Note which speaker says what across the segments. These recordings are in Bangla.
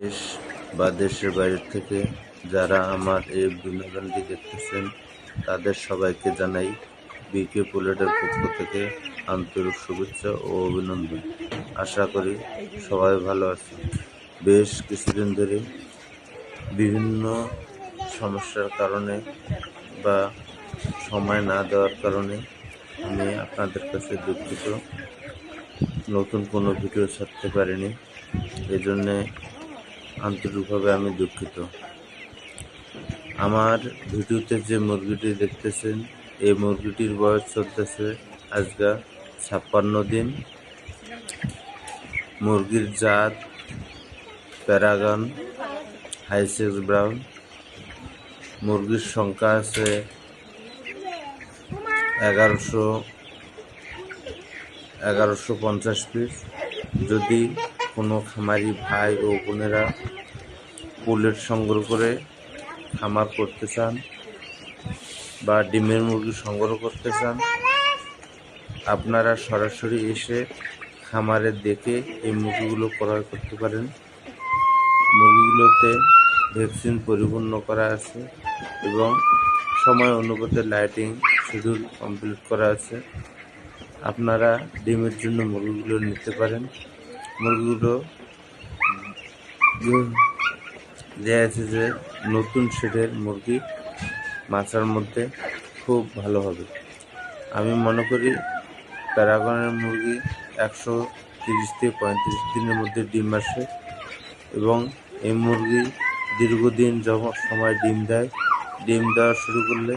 Speaker 1: দেশ বা দেশের বাইরে থেকে যারা আমার এই বিনোদনটি দেখতেছেন, তাদের সবাইকে জানাই বিকে বুলেটের পক্ষ থেকে আন্তরিক শুভেচ্ছা ও অভিনন্দন। আশা করি সবাই ভালো আছে বেশ কিছুদিন ধরে বিভিন্ন সমস্যার কারণে বা সময় না দেওয়ার কারণে আমি আপনাদের কাছে দুঃখিত। নতুন কোনো ভিডিও ছাড়তে পারিনি। এই জন্যে আন্তরিকভাবে আমি দুঃখিত। আমার ভিডিওতে যে মুরগিটি দেখতেছেন, এই মুরগিটির বয়স চলতেছে আজকা ছাপ্পান্ন দিন। মুরগির জাত প্যারাগন হাইসেক্স ব্রাউন। মুরগির সংখ্যা আছে এগারোশো এগারোশো পঞ্চাশ পিস। যদি কোনো খামারি ভাই ও বোনেরা পুলেট সংগ্রহ করে খামার করতে চান বা ডিমের মুরগি সংগ্রহ করতে চান, আপনারা সরাসরি এসে খামারে দেখে এই মুরগিগুলো ক্রয় করতে পারেন। মুরগিগুলোতে ভ্যাকসিন পরিপূর্ণ করা আছে এবং সময় অনুপাতে লাইটিং শিডিউল কমপ্লিট করা আছে। আপনারা ডিমের জন্য মুরগিগুলো নিতে পারেন। মুরগিগুলো দেওয়া আছে যে নতুন শেডের মুরগি মাচার মধ্যে খুব ভালো হবে। আমি মনে করি প্যারাগনের মুরগি একশো তিরিশ থেকে পঁয়ত্রিশ দিনের মধ্যে ডিম আসে এবং এই মুরগি দীর্ঘদিন যখন সময় ডিম দেয়, ডিম দেওয়া শুরু করলে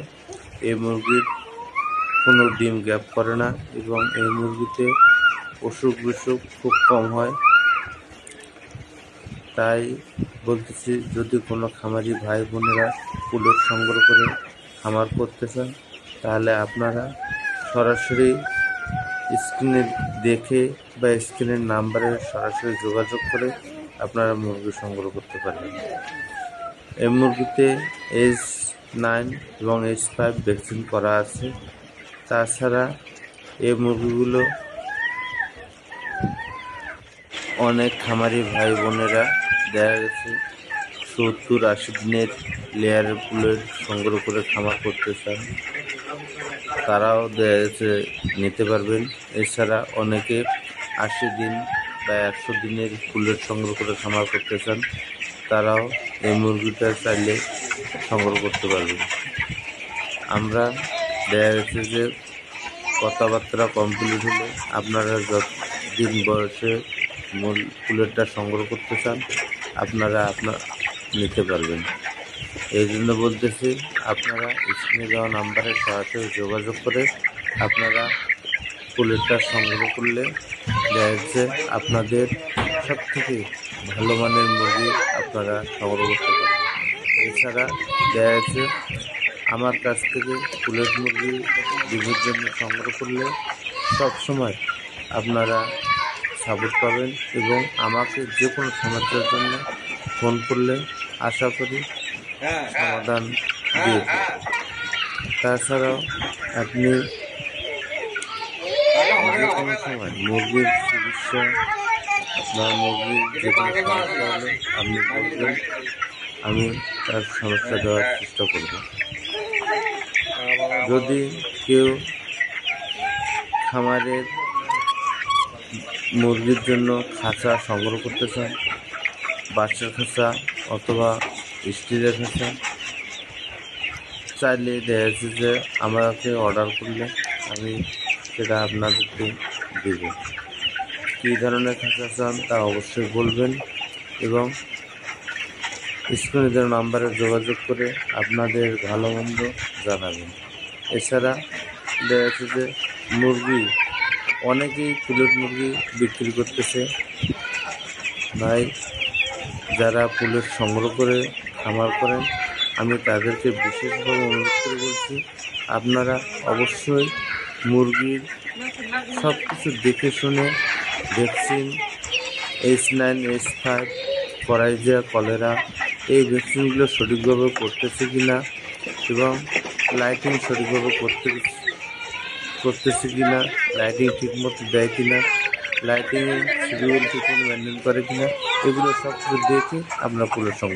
Speaker 1: এই মুরগির কোনো ডিম গ্যাপ করে না এবং এই মুরগিতে অসুখ বিসুখ খুব কম হয়। তাই বলতেছি, যদি কোনো খামারি ভাই বোনেরা কুলোর সংগ্রহ করে খামার করতে চান, তাহলে আপনারা সরাসরি স্ক্রিনে দেখে বা স্ক্রিনের নাম্বারে সরাসরি যোগাযোগ করে আপনারা মুরগি সংগ্রহ করতে পারেন এই মুরগিতে এইচ নাইন এবং এইচ ফাইভ ভ্যাকসিন করা আছে। তাছাড়া এই মুরগিগুলো অনেক খামারি ভাই বোনেরা দেখা গেছে সত্তর আশি দিনের লেয়ারের ফুলের সংগ্রহ করে খামার করতে চান। তারাও দেখা গেছে নিতে পারবেন। এছাড়া অনেকে আশি দিন বা একশো দিনের ফুলের সংগ্রহ করে খামার করতে চান, তারাও এই মুরগিটা চাইলে সংগ্রহ করতে পারবেন। আমরা দেখা গেছে যে কথাবার্তা কমপ্লিট হলে আপনারা যত দিন বয়সে মূল ফুলেরটা সংগ্রহ করতে চান, আপনারা আপনার নিতে পারবেন। এই জন্য বলতেছি, আপনারা স্ক্রিনে দেওয়া নাম্বারে সরাসরি যোগাযোগ করে আপনারা ফুলেরটা সংগ্রহ করলে দেখা আপনাদের সব থেকে ভালো মানের মুরগি আপনারা সংগ্রহ করতে পারেন এছাড়া দেখা আমার কাছ থেকে ফুলের মুরগি ডিমের জন্য সংগ্রহ করলে সব সময় আপনারা সাপোর্ট পাবেন এবং আমাকে যে কোনো সমস্যার জন্য ফোন করলে আশা করি সমাধান দিয়ে তাছাড়াও আপনি যে কোনো সময় মুরগির চিকিৎসা বা মুরগির যে কোনো সমস্যা হলে আপনি বলবেন, আমি তার সমস্যা দেওয়ার চেষ্টা করব। যদি কেউ খামারের মুরগির জন্য খাঁচা সংগ্রহ করতে চান, বাচ্চার খাঁচা অথবা স্টিলের খাঁচা। চাইলে দেখা যাচ্ছে যে আমাকে অর্ডার করলে আমি সেটা আপনাদেরকে দেব। কী ধরনের খাঁচা চান তা অবশ্যই বলবেন এবং স্ক্রিনে দেওয়া নাম্বারে যোগাযোগ করে আপনাদের ভালো মন্দ জানাবেন। এছাড়া দেখা যাচ্ছে যে মুরগি অনেকেই পুলেট মুরগি বিক্রি করতেছে। ভাই, যারা পুলেট সংগ্রহ করে খামার করেন, আমি তাদেরকে বিশেষভাবে অনুরোধ করে বলছি, আপনারা অবশ্যই মুরগির সব কিছু দেখে শুনে vaccine, H nine H five করাইজিয়া cholera, এই ভ্যাকসিনগুলো সঠিকভাবে করতেছে কি না এবং লাইটিং সঠিকভাবে করতে করতেছে কি না লাইটিং ঠিকমতো দেয় কিনা লাইটিং শিডিউল ঠিক মতো মেনটেন করে কিনা, এগুলো সব কিছু দেখে আমরা পুরো সংগ্রহ